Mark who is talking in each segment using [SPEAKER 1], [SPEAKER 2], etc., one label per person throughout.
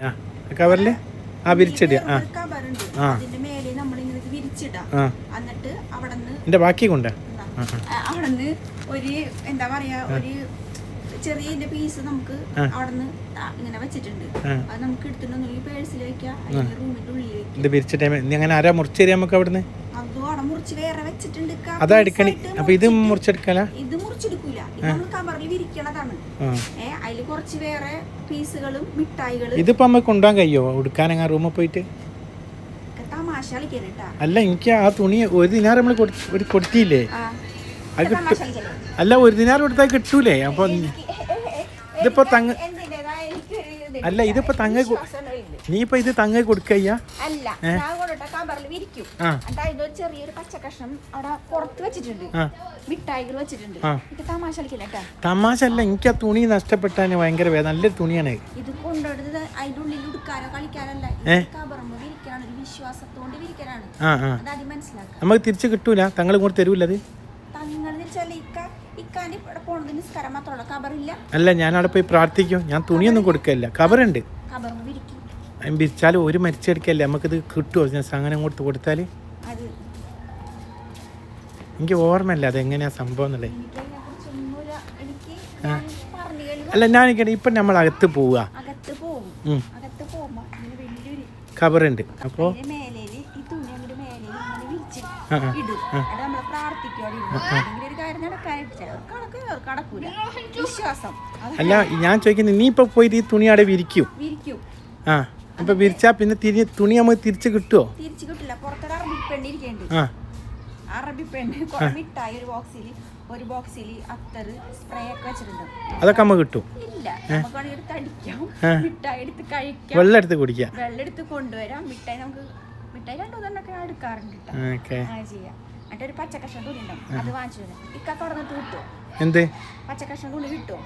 [SPEAKER 1] ആ കവറിൽ? ആ വിരിച്ചിടുക ആ. ആ. എന്റെ ബാക്കി കൊണ്ട്?
[SPEAKER 2] അവിടെ നിന്ന് ഒരു എന്താ പറയാ ഒരു ചെറിയ ഇതിന്റെ പീസ് നമുക്ക് അവിടെ നിന്ന് ഇങ്ങനെ വെച്ചിട്ടുണ്ട്.
[SPEAKER 1] ആ.
[SPEAKER 2] അത് നമുക്ക് എടുത്തിട്ടുണ്ടെങ്കിൽ പേഴ്സിൽ വെക്കാം അല്ലെങ്കിൽ റൂമിന്റെ ഉള്ളിൽ വെക്കാം.
[SPEAKER 1] ഇത് വിരിച്ച ടൈം നീ അങ്ങനെ ആരാ മുറിച്ച് നമുക്ക് അവിടുന്ന്?
[SPEAKER 2] അതും അവിടെ മുറിച്ച് വേറെ വെച്ചിട്ടുണ്ട്
[SPEAKER 1] അതാ എടുക്കണി. അപ്പൊ ഇത് മുറിച്ചെടുക്കല
[SPEAKER 2] ഇത് മുറിച്ചെടുക്കൂല. ഇത് നമ്മൾ കവറിൽ വിരിക്കണതാണ്
[SPEAKER 1] ആ.
[SPEAKER 2] ഏ അതിൽ കുറച്ച് വേറെ പീസുകളും മിഠായികളും.
[SPEAKER 1] ഇതിപ്പോ നമുക്ക് കൊണ്ടുപോകാൻ കഴിയോ? എടുക്കാനങ്ങാ റൂമിൽ പോയിട്ട്?
[SPEAKER 2] തമാശ കളിക്കരുട്ടാ
[SPEAKER 1] അല്ല എനിക്ക് ആ തുണി ഒരു ദിനാർ നമ്മൾ ഒരു കൊടുത്തില്ലേ? അത് കിട്ടും അല്ല ഒരു ദിനാർ കൊടുത്താൽ കിട്ടൂലേ? അപ്പൊ ഇതിപ്പോ തങ്ങ അല്ല ഇതിപ്പോ തങ്ങ നീ ഇപ്പൊ ഇത് തങ്ങ കൊടുക്കയ്യ
[SPEAKER 2] അല്ല വിരിക്കും. ഇതൊരു ചെറിയൊരു പച്ച കഷ്ണം അവിടെ പുറത്ത് വെച്ചിട്ടുണ്ട്. മിഠായികൾ വെച്ചിട്ടുണ്ട്. ഇത് തമാശ കളിക്കില്ല
[SPEAKER 1] തമാശ അല്ല എനിക്ക് ആ തുണി നഷ്ടപ്പെട്ടാന് ഭയങ്കര വേദന. നല്ലൊരു തുണിയാണ്
[SPEAKER 2] ഇത്. കൊണ്ടുവരുന്നത് അതിന്റെ ഉള്ളിൽ ഉടുക്കാനോ കളിക്കാനല്ല.
[SPEAKER 1] ഏ?
[SPEAKER 2] കവറുമ്പോ വിരിക്കാനാണ് ഒരു വിശ്വാസത്തോണ്ട് വിരിക്കാനാണ്.
[SPEAKER 1] ആ ആ.
[SPEAKER 2] അത് ആദ്യം മനസ്സിലാക്കുക.
[SPEAKER 1] നമുക്ക് തിരിച്ചു കിട്ടൂല. തങ്ങൾ ഇങ്ങോട്ട് തരൂല അത്?
[SPEAKER 2] തങ്ങൾ വെച്ചാൽ ഇക്ക ഇക്കാന്റെ ഇവിടെ പോണത് നിസ്കാരം മാത്രമുള്ള കവറില്ല.
[SPEAKER 1] അല്ല ഞാൻ അവിടെ പോയി പ്രാർത്ഥിക്കും. ഞാൻ തുണിയൊന്നും കൊടുക്കല്ല
[SPEAKER 2] വിരിക്കും
[SPEAKER 1] അതിന് വിരിച്ചാൽ ഒരു മരിച്ചെടുക്കല്ലേ? നമുക്കിത് കിട്ടുമോ ഞാൻ അങ്ങനെ അങ്ങോട്ട് കൊടുത്താൽ എനിക്ക് ഓർമ്മയില്ല അതെങ്ങനെയാണ് സംഭവം എന്നുള്ളത്.
[SPEAKER 2] ഞാൻ
[SPEAKER 1] അല്ല ഞാൻ ഇപ്പം നമ്മൾ അകത്ത് പോവുക. കവറുണ്ട് അപ്പോൾ അല്ല ഞാൻ ചോദിക്കുന്നത് നീ ഇപ്പൊ പോയിട്ട് ഈ തുണി അവിടെ വിരിക്കും. ആ. അപ്പോൾ വിരിച്ചാ പിന്നെ തിരിഞ്ഞ് തുണി നമുക്ക് തിരിച്ചു കിട്ടുമോ
[SPEAKER 2] തിരിച്ചു കിട്ടില്ല. പുറത്തൊരു അറബി പെണ്ണ് ഇരിക്കുന്നുണ്ട്
[SPEAKER 1] ആ.
[SPEAKER 2] അറബി പെണ്ണ് കുറെ മിഠായി ഒരു ബോക്സിൽ ഒരു ബോക്സിൽ അത്തർ സ്പ്രേ ഒക്കെ വെച്ചിട്ടുണ്ട്.
[SPEAKER 1] അതൊക്കെ നമുക്ക് കിട്ടും
[SPEAKER 2] ഇല്ല. നമുക്ക് വേണമെങ്കിൽ എടുത്ത് അടിക്കാം. മിഠായി എടുത്ത് കഴിക്കാം.
[SPEAKER 1] വെള്ളം എടുത്ത് കുടിക്കാം.
[SPEAKER 2] വെള്ളം എടുത്ത് കൊണ്ടുവരാം. മിഠായി നമുക്ക് മിഠായി രണ്ടു തന്നെ എടുക്കാറുണ്ട് ട്ടോ.
[SPEAKER 1] ഓക്കെ.
[SPEAKER 2] അങ്ങനെ ചെയ്യാം. എന്നിട്ട് ഒരു പച്ചക്കഷ്ണം തുണി ഉണ്ടാവും അത് വാങ്ങിച്ചു ഇക്ക നിന്ന് കിട്ടുമോ
[SPEAKER 1] എന്ത്?
[SPEAKER 2] പച്ചക്കഷ്ണം തുണി കിട്ടുമോ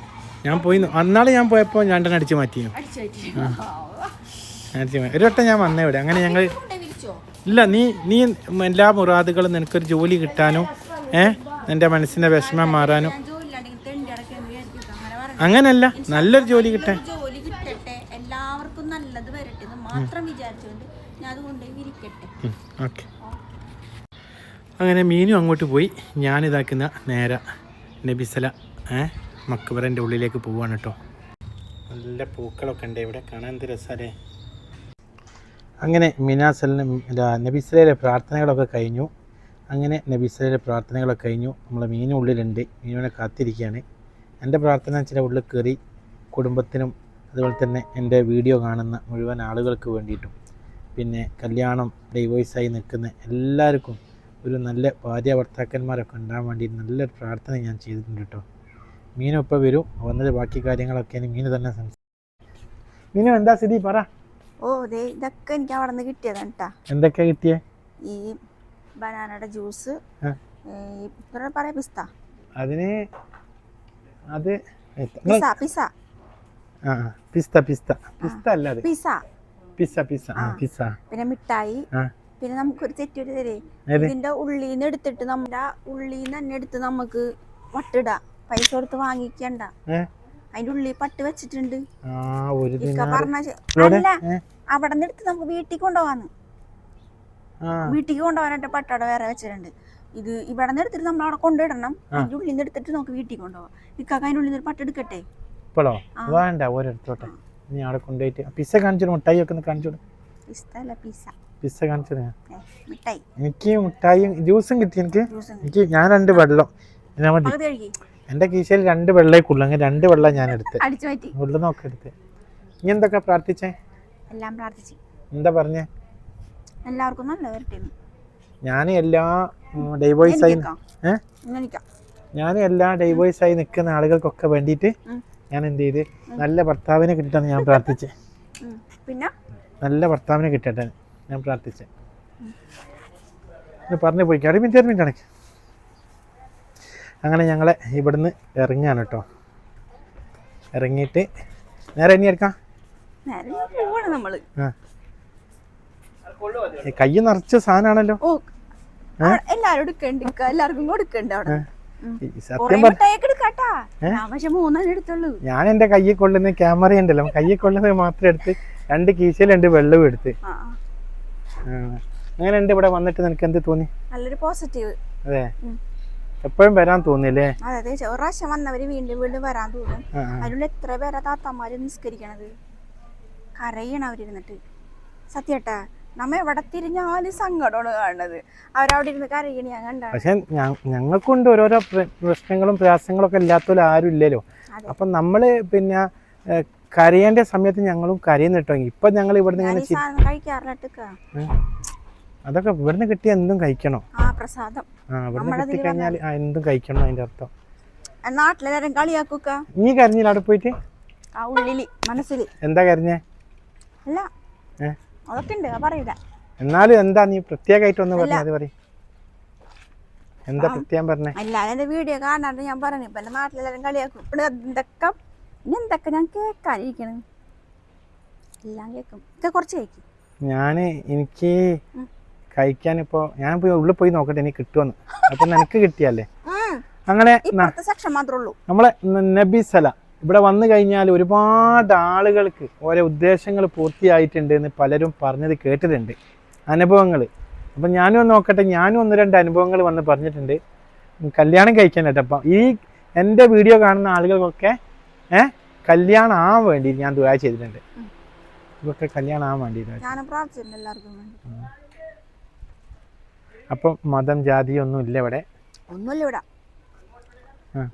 [SPEAKER 1] ഞാൻ പോയി അന്നാളെ ഞാൻ പോയപ്പോ ഞാൻ അടിച്ചു മാറ്റിയോ
[SPEAKER 2] അടിച്ച്
[SPEAKER 1] മാറ്റി. ഒരു ഞാൻ വന്നേ ഇവിടെ. അങ്ങനെ ഞങ്ങൾ ഇല്ല നീ നീ എല്ലാ മുറാദുകളും നിനക്കൊരു ജോലി കിട്ടാനും ഏ നിന്റെ മനസ്സിന്റെ വിഷമം മാറാനും. അങ്ങനല്ല നല്ലൊരു ജോലി കിട്ടാൻ.
[SPEAKER 2] എല്ലാവർക്കും മാത്രം വിചാരിച്ചുകൊണ്ട് ഞാൻ അതുകൊണ്ട്
[SPEAKER 1] ഇരിക്കട്ടെ അങ്ങനെ മീനും അങ്ങോട്ട് പോയി. ഞാനിതാക്കുന്ന നേരെ നബിസല ഏ മക്കബറന്റെ ഉള്ളിലേക്ക് പോവാണ് കേട്ടോ. നല്ല പൂക്കളൊക്കെ ഉണ്ട് ഇവിടെ. കാണാൻ എന്ത് അങ്ങനെ മിനാസലിന് നബിസലയിലെ പ്രാർത്ഥനകളൊക്കെ കഴിഞ്ഞു. അങ്ങനെ നബിസലയിലെ പ്രാർത്ഥനകളൊക്കെ കഴിഞ്ഞു. നമ്മൾ മീനും ഉള്ളിലുണ്ട് മീനുവിനെ കാത്തിരിക്കുകയാണ്. എന്റെ പ്രാർത്ഥന ചില ഉള്ളിൽ കയറി കുടുംബത്തിനും അതുപോലെ തന്നെ എന്റെ വീഡിയോ കാണുന്ന മുഴുവൻ ആളുകൾക്ക് വേണ്ടിയിട്ടും. പിന്നെ കല്യാണം ഡൈവോഴ്സായി നിൽക്കുന്ന എല്ലാവർക്കും ഒരു നല്ല ഭാര്യ ഭർത്താക്കന്മാരൊക്കെ ഉണ്ടാകാൻ വേണ്ടി നല്ലൊരു പ്രാർത്ഥന ഞാൻ ചെയ്തിട്ടുണ്ട് കേട്ടോ. മീനും ഇപ്പോൾ വരും. വന്നത് ബാക്കി കാര്യങ്ങളൊക്കെ മീന് തന്നെ സംസാരിക്കും. മീനു എന്താ സ്ഥിതി? പറ.
[SPEAKER 2] ഓ ദേ ഇതൊക്കെ എനിക്ക് അവിടെ നിന്ന് കിട്ടിയതാണ് കേട്ടാ
[SPEAKER 1] എന്തൊക്കെ കിട്ടിയേ?
[SPEAKER 2] ഈ ബനാനയുടെ ജ്യൂസ് പറയാ പിസ്ത.
[SPEAKER 1] അതിന് അത്
[SPEAKER 2] പിസ പിസ
[SPEAKER 1] പിസ്ത പിസ്ത. പിസ്ത അല്ല
[SPEAKER 2] പിസ
[SPEAKER 1] പിസ്സ. പിസ്സ. പിസ്സ.
[SPEAKER 2] പിന്നെ മിഠായി.
[SPEAKER 1] ഒരു
[SPEAKER 2] പിന്നെ നമുക്കൊരു തെറ്റൊരു തരേ ഇതിന്റെ ഉള്ളിന്ന് എടുത്തിട്ട് നമ്മുടെ ഉള്ളിന്ന് തന്നെ എടുത്ത് നമുക്ക് വട്ടിടാ. പൈസ കൊടുത്ത് വാങ്ങിക്കണ്ട. അതിന്റെ ഉള്ളിൽ പട്ട് വെച്ചിട്ടുണ്ട്? അല്ല? അവിടെ നിന്ന് എടുത്ത് നമുക്ക് വീട്ടിൽ കൊണ്ടുപോവാന്ന്. വീട്ടിൽ കൊണ്ടുപോകാനായിട്ട് പട്ടവിടെ വേറെ വെച്ചിട്ടുണ്ട്. ഇത് ഇവിടെ നിന്ന് എടുത്തിട്ട് നമ്മൾ അവിടെ കൊണ്ടുവിടണം. അതിന്റെ ഉള്ളിൽ നിന്ന് എടുത്തിട്ട് നമുക്ക് വീട്ടിൽ കൊണ്ടുപോവാം. ഇക്കാക്ക അതിന്റെ ഉള്ളിൽ നിന്ന് പട്ട് എടുക്കട്ടെ?
[SPEAKER 1] ഇപ്പോഴോ. വേണ്ട ഓരോരുത്തോട്ടെ നീ അവിടെ കൊണ്ടുപോയിട്ട് പിസ്സ കാണിച്ചു മുട്ടായി ഒക്കെ കാണിച്ചു
[SPEAKER 2] പിസ്ത പിസ്സ.
[SPEAKER 1] പിസ്സ കാണിച്ചു
[SPEAKER 2] മിഠായി.
[SPEAKER 1] എനിക്ക് മുട്ടായും ജ്യൂസും കിട്ടി എനിക്ക്. എനിക്ക് ഞാൻ രണ്ട് വെള്ളം. എന്റെ കീശയിൽ രണ്ട് വെള്ളേക്കുള്ളൂ അങ്ങനെ രണ്ട് വെള്ളം ഞാൻ എടുത്ത്. നോക്കി എടുത്ത്. ഇനി എന്തൊക്കെ പ്രാർത്ഥിച്ചേ?
[SPEAKER 2] എല്ലാം പ്രാർത്ഥിച്ചു.
[SPEAKER 1] എന്താ പറഞ്ഞേ?
[SPEAKER 2] എല്ലാവർക്കും നല്ല വരട്ടെ
[SPEAKER 1] ഞാൻ എല്ലാ ഡൈവോഴ്സ് ആയി
[SPEAKER 2] എനിക്കാം?
[SPEAKER 1] ഞാൻ എല്ലാ ഡൈവോഴ്സ് ആയി നിൽക്കുന്ന ആളുകൾക്കൊക്കെ വേണ്ടിയിട്ട് ഞാൻ എന്ത് ചെയ്ത് നല്ല ഭർത്താവിനെ കിട്ടട്ടെന്ന് ഞാൻ പ്രാർത്ഥിച്ചേ.
[SPEAKER 2] പിന്നെ?
[SPEAKER 1] നല്ല ഭർത്താവിനെ കിട്ടട്ടെ ഞാൻ പ്രാർത്ഥിച്ചേ. പറഞ്ഞു പോയി ഒരു മിനിറ്റ് മിനിറ്റ് അടയ്ക്ക് അങ്ങനെ ഞങ്ങളെ ഇവിടുന്ന് ഇറങ്ങാണ് കേട്ടോ. ഇറങ്ങിയിട്ട് നേരെ ഇനി എടുക്കാം. കൈ നിറച്ച സാധനമാണല്ലോ.
[SPEAKER 2] എടുക്കാട്ടാ. ഞാൻ
[SPEAKER 1] എന്റെ കയ്യിൽ കൊള്ളുന്ന ക്യാമറ ഉണ്ടല്ലോ. കയ്യിൽ കൊള്ളുന്നത് മാത്രം എടുത്ത് രണ്ട് കീശയിലുണ്ട് വെള്ളവും എടുത്ത്. അങ്ങനെ ഉണ്ട് ഇവിടെ വന്നിട്ട് നിനക്ക് എന്ത് തോന്നി?
[SPEAKER 2] നല്ലൊരു പോസിറ്റീവ്
[SPEAKER 1] അതെ. എപ്പോഴും വരാൻ തോന്നില്ലേ?
[SPEAKER 2] അതെ പ്രാവശ്യം വന്നവര് വീണ്ടും വീണ്ടും വരാൻ തോന്നും. അതിനുള്ള എത്ര പേരാ താത്തമാര് നിസ്കരിക്കണത്? കരയണ അവരിരുന്നിട്ട്. സത്യട്ടാ നമ്മ എവിടെ തിരിഞ്ഞാലും സങ്കടമാണ് കാണുന്നത്. അവരവിടെ ഇരുന്ന് കരയണ ഞാൻ കണ്ട.
[SPEAKER 1] പക്ഷെ ഞങ്ങൾക്കുണ്ട് ഓരോരോ പ്ര- പ്രശ്നങ്ങളും പ്രയാസങ്ങളും ഒക്കെ ഇല്ലാത്തവരും ആരും ഇല്ലല്ലോ അപ്പൊ നമ്മൾ പിന്നെ കരയേണ്ട സമയത്ത് ഞങ്ങളും കരയുന്നിട്ടോ ഇപ്പൊ ഞങ്ങൾ ഇവിടെ
[SPEAKER 2] നിന്ന്
[SPEAKER 1] ഇങ്ങനെ അതൊക്കെ ഇവിടുന്ന് കിട്ടിയ എന്തും കഴിക്കണോ?
[SPEAKER 2] ആ പ്രസാദം.
[SPEAKER 1] ആ ഇവിടുന്ന് കിട്ടിക്കഴിഞ്ഞാൽ ആ എന്തും കഴിക്കണം അതിന്റെ അർത്ഥം.
[SPEAKER 2] നാട്ടിലെല്ലാരും കളിയാക്കുക
[SPEAKER 1] നീ കരഞ്ഞില്ല അവിടെ പോയിട്ട്?
[SPEAKER 2] ആ ഉള്ളിൽ മനസ്സിൽ.
[SPEAKER 1] എന്താ കരഞ്ഞേ?
[SPEAKER 2] അല്ല? അതൊക്കെ ഉണ്ട് പറയില്ല
[SPEAKER 1] എന്നാലും എന്താ നീ പ്രത്യേകമായിട്ട് ഒന്ന് പറഞ്ഞ അത് പറയും. എന്താ പ്രത്യേകം പറഞ്ഞേ?
[SPEAKER 2] അല്ല എന്റെ വീഡിയോ കാണാണ്ട് ഞാൻ പറഞ്ഞു ഇപ്പൊ എന്റെ നാട്ടിലെല്ലാരും കളിയാക്കും. ഇവിടെ എന്തൊക്കെ എന്തൊക്കെ ഞാൻ കേൾക്കാനിരിക്കണം. എല്ലാം കേൾക്കും. ഒക്കെ കുറച്ച് കഴിക്കും
[SPEAKER 1] ഞാൻ എനിക്ക്. കഴിക്കാൻ ഇപ്പോ ഞാൻ പോയി ഉള്ളിൽ പോയി നോക്കട്ടെ എനിക്ക് കിട്ടുമെന്ന് അപ്പൊ നിനക്ക് കിട്ടിയല്ലേ അങ്ങനെ നമ്മളെ നബി നബിസല ഇവിടെ വന്നു കഴിഞ്ഞാൽ ഒരുപാട് ആളുകൾക്ക് ഓരോ ഉദ്ദേശങ്ങൾ പൂർത്തിയായിട്ടുണ്ട് എന്ന് പലരും പറഞ്ഞത് കേട്ടിട്ടുണ്ട് അനുഭവങ്ങൾ അപ്പം ഞാനും ഒന്ന് നോക്കട്ടെ ഞാനും ഒന്ന് രണ്ട് അനുഭവങ്ങൾ വന്ന് പറഞ്ഞിട്ടുണ്ട്. കല്യാണം കഴിക്കാൻ കേട്ടോ അപ്പം ഈ എന്റെ വീഡിയോ കാണുന്ന ആളുകൾക്കൊക്കെ ഏ കല്യാണം ആവാൻ വേണ്ടി ഞാൻ ദുരാ ചെയ്തിട്ടുണ്ട്. ഇതൊക്കെ കല്യാണം ആവാൻ
[SPEAKER 2] വേണ്ടി
[SPEAKER 1] അപ്പം മതം ജാതി ഒന്നും ഇല്ല ഇവിടെ?
[SPEAKER 2] ഒന്നുമില്ല ഇവിടെ.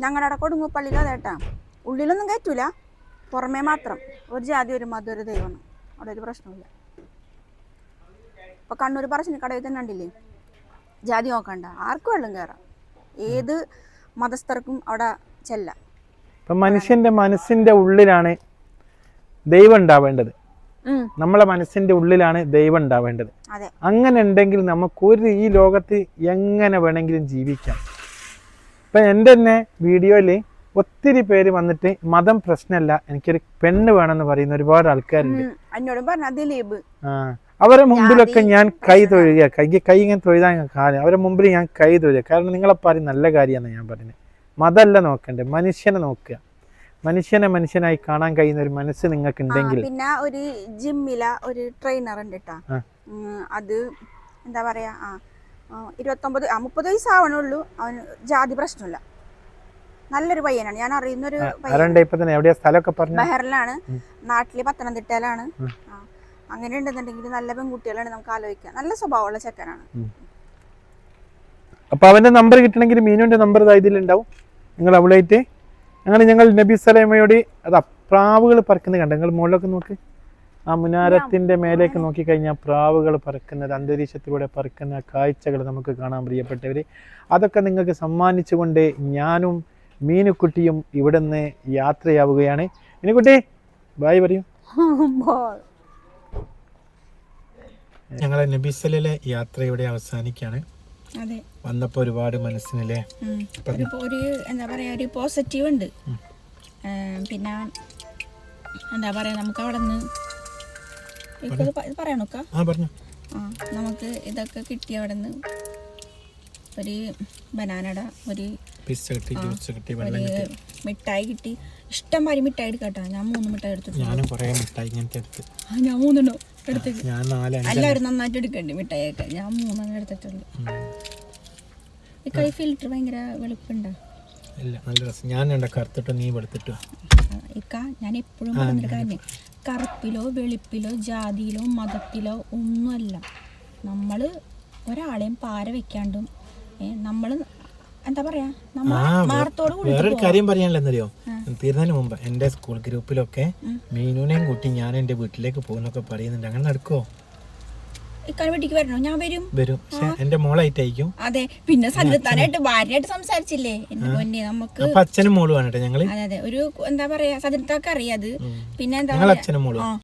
[SPEAKER 2] ഞങ്ങളുടെ കൊടുങ്ങൂപ്പള്ളിയിലോ അതേട്ടാ ഉള്ളിലൊന്നും കയറ്റൂല. പുറമേ മാത്രം. ഒരു ജാതി ഒരു മതം ഒരു ദൈവമാണ് അവിടെ ഒരു പ്രശ്നമില്ല ഇപ്പൊ കണ്ണൂർ പറശ്ശിനി കടയിൽ തന്നെ ഉണ്ടില്ലേ ജാതി നോക്കണ്ട. ആർക്കും വെള്ളം കയറാം ഏത് മതസ്ഥർക്കും അവിടെ ചെല്ലാം.
[SPEAKER 1] ഇപ്പം മനുഷ്യന്റെ മനസ്സിന്റെ ഉള്ളിലാണ് ദൈവം ഉണ്ടാവേണ്ടത്. നമ്മളെ മനസ്സിന്റെ ഉള്ളിലാണ് ദൈവം ഉണ്ടാവേണ്ടത്. അങ്ങനെ ഉണ്ടെങ്കിൽ നമുക്ക് ഒരു ഈ ലോകത്ത് എങ്ങനെ വേണമെങ്കിലും ജീവിക്കാം. ഇപ്പൊ എന്റെ തന്നെ വീഡിയോയിൽ ഒത്തിരി പേര് വന്നിട്ട് മതം പ്രശ്നമല്ല എനിക്കൊരു പെണ്ണ് വേണമെന്ന് പറയുന്ന ഒരുപാട് ആൾക്കാരുണ്ട്. അവരെ മുമ്പിലൊക്കെ ഞാൻ കൈ തൊഴുക. കൈ കൈ ഇങ്ങനെ തൊഴുതാൻ കാര്യം അവരെ മുമ്പിൽ ഞാൻ കൈ തൊഴുക. കാരണം നിങ്ങളെ പറയും നല്ല കാര്യമാണ് ഞാൻ പറയുന്നത് മതമല്ല നോക്കണ്ടേ മനുഷ്യനെ നോക്കുക. മനുഷ്യനെ മനുഷ്യനായി കാണാൻ കഴിയുന്ന ഒരു മനസ്സ് നിങ്ങൾക്ക് ഉണ്ടെങ്കിൽ
[SPEAKER 2] പിന്നെ ഒരു ജിമ്മില ഒരു ട്രെയിനർ ഉണ്ട് കേട്ടോ അത് എന്താ പറയാ ആ ഇരുപത്തൊമ്പത് ആ മുപ്പത് വയസ്സാവണുള്ളൂ. അവന് ജാതി പ്രശ്നമില്ല. നല്ലൊരു പയ്യനാണ്. ഞാൻ അറിയുന്ന ഒരു പയ്യൻ. ബഹറിലാണ്. നാട്ടിൽ പത്തനംതിട്ടയിലാണ്. അങ്ങനെ ഉണ്ടെന്നുണ്ടെങ്കിൽ നല്ല പെൺകുട്ടികളാണ് നമുക്ക് ആലോചിക്കാം. നല്ല സ്വഭാവമുള്ള ചെക്കനാണ്.
[SPEAKER 1] അപ്പൊ അവന്റെ നമ്പർ കിട്ടണമെങ്കിൽ മീനുവിന്റെ നമ്പർ ഇതിലുണ്ടാവും. നിങ്ങൾ അവളായിട്ട് അങ്ങനെ ഞങ്ങൾ നബി സലൈമയോട് അതാ പ്രാവുകൾ പറക്കുന്നത് കണ്ട. നിങ്ങൾ മുകളിലൊക്കെ നോക്ക്. ആ മുനാരത്തിന്റെ മേലേക്ക് നോക്കിക്കഴിഞ്ഞാൽ പ്രാവുകൾ പറക്കുന്നത് അന്തരീക്ഷത്തിലൂടെ പറക്കുന്ന കാഴ്ചകൾ നമുക്ക് കാണാൻ പ്രിയപ്പെട്ടവര്. അതൊക്കെ നിങ്ങൾക്ക് സമ്മാനിച്ചുകൊണ്ട് ഞാനും മീനുക്കുട്ടിയും ഇവിടെ നിന്ന് യാത്രയാവുകയാണ്. മീനുക്കുട്ടി ബായ് പറയൂ. ഞങ്ങളെ നബിസലിലെ യാത്ര ഇവിടെ അവസാനിക്കുകയാണ്. വന്നപ്പോൾ ഒരുപാട് മനസ്സിനല്ലേ.
[SPEAKER 2] ഒരു എന്താ പറയാ ഒരു പോസിറ്റീവ് ഉണ്ട്. പിന്നെ എന്താ പറയാ നമുക്ക് അവിടെ നിന്ന് പറയണക്ക നമുക്ക് ഇതൊക്കെ കിട്ടി അവിടെ നിന്ന് ഒരു ബനാനട ഒരു
[SPEAKER 1] പിസ്സ കിട്ടി ജ്യൂസ് കിട്ടി വെള്ളം കിട്ടി.
[SPEAKER 2] മിഠായി കിട്ടി. ഇഷ്ടം മാതിരി മിഠായി എടുക്കട്ടോ ഞാൻ മൂന്ന് മിഠായി എടുത്തു
[SPEAKER 1] ഞാനും കുറേ മിഠായി ഇങ്ങനത്തെ എടുത്ത്.
[SPEAKER 2] ആ ഞാൻ മൂന്നെണ്ണോ എടുത്തേക്ക്
[SPEAKER 1] ഞാൻ നാല്
[SPEAKER 2] എല്ലാവരും നന്നായിട്ട് എടുക്കണ്ടേ മിഠായിയൊക്കെ? ഞാൻ മൂന്നെണ്ണം എടുത്തിട്ടുള്ളൂ ഈ കൈ ഫിൽറ്റർ ഭയങ്കര വെളുപ്പുണ്ടോ?
[SPEAKER 1] ഇല്ല നല്ല രസം. ഞാൻ എന്താ കറുത്തിട്ടോ നീ വെളുത്തിട്ടോ?
[SPEAKER 2] ഇക്ക ഞാൻ എപ്പോഴും പറഞ്ഞൊരു കാര്യം. കറുപ്പിലോ വെളുപ്പിലോ ജാതിയിലോ മതത്തിലോ ഒന്നുമല്ല. നമ്മൾ ഒരാളെയും പാര വെക്കാണ്ടും നമ്മൾ എന്താ പറയാ?
[SPEAKER 1] വേറൊരു കാര്യം എന്നറിയോ തീർന്നതിന് മുമ്പ് എന്റെ സ്കൂൾ ഗ്രൂപ്പിലൊക്കെ മീനുനെയും കൂട്ടി ഞാൻ എന്റെ വീട്ടിലേക്ക് പോകുന്നൊക്കെ പറയുന്നുണ്ട്. അങ്ങനെ നടക്കോ
[SPEAKER 2] ഇക്കാൻ വീട്ടിക്ക് വരണോ? ഞാൻ വരും.
[SPEAKER 1] വരും. മോളായിട്ടായിരിക്കും.
[SPEAKER 2] അതെ. പിന്നെ സന്നിധാനായിട്ട് ഭാര്യയായിട്ട് സംസാരിച്ചില്ലേ? എന്റെ പൊന്നെ നമുക്ക്
[SPEAKER 1] അപ്പൊ അച്ഛനും മോളും ആണ് ഞങ്ങൾ.
[SPEAKER 2] അതെ ഒരു എന്താ പറയാ സതിർത്താക്ക് അറിയാത് പിന്നെ എന്താ
[SPEAKER 1] അച്ഛനും മോളും.